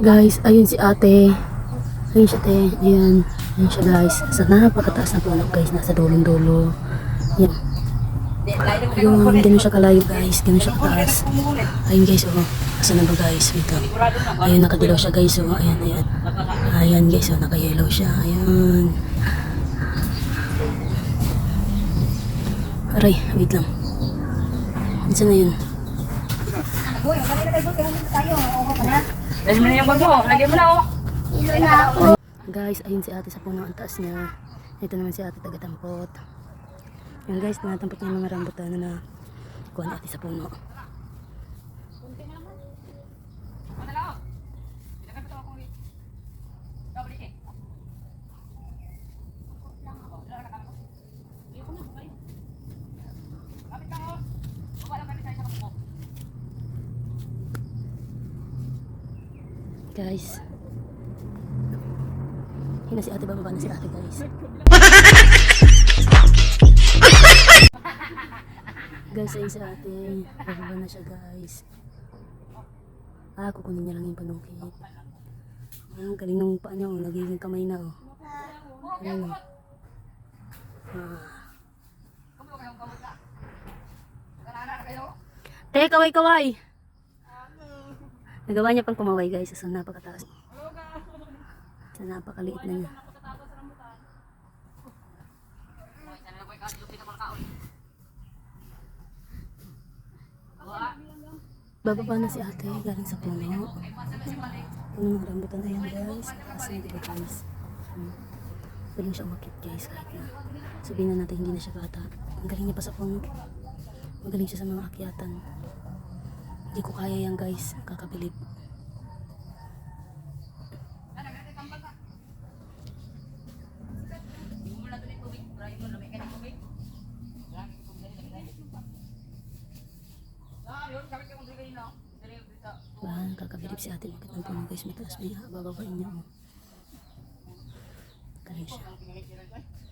Guys, ayun si ate. Ayun siya te. Ayan. Ayun siya guys. Sa napakataas na puno guys. Nasa dulong-dulo. Yan. Ayun, ganun siya kalayo guys. Ganun siya kataas. Ayun guys, oh. Asa na ba guys? Wait lang. Ayun, nakadilaw siya guys. Oh. Ayan, ayan. Ayan guys, oh. Naka-yellow siya. Ayan. Aray, wait lang. Saan na yun? Lagyan mo na yung bag mo. Lagyan mo na oh. Guys, ayun si ate sa puno ang taas niya. Ito naman si ate taga-tampot. Yan guys, tinatampot niya yung mga rambutan na kuha ni ate sa puno. Guys. Yun na si ate, bababa na si ate guys. guys, ayun si ate. Bababa na siya guys. Ah, kukunin niya lang yung panungkit. Ah, galing nung paa niya, oh. nagiging kamay na oh. Ayun oh. Ah. Te, kaway kaway! Nagawa niya pang kumaway guys, sa napakataas. Sa napakaliit na niya. Bababa na si ate, galing sa puno. Puno ng rambutan na yan guys. Kasi hindi ba guys? Hmm. Galing siya umakit guys kahit na. Sabihin na natin hindi na siya bata. Ang galing niya pa sa puno. Magaling siya sa mga akyatan. Hindi ko kaya yan guys. Kakabilib. Bahan, kakabilib si ate. Bakit ang puno guys? Mataas na yung bababain niya. Galing siya.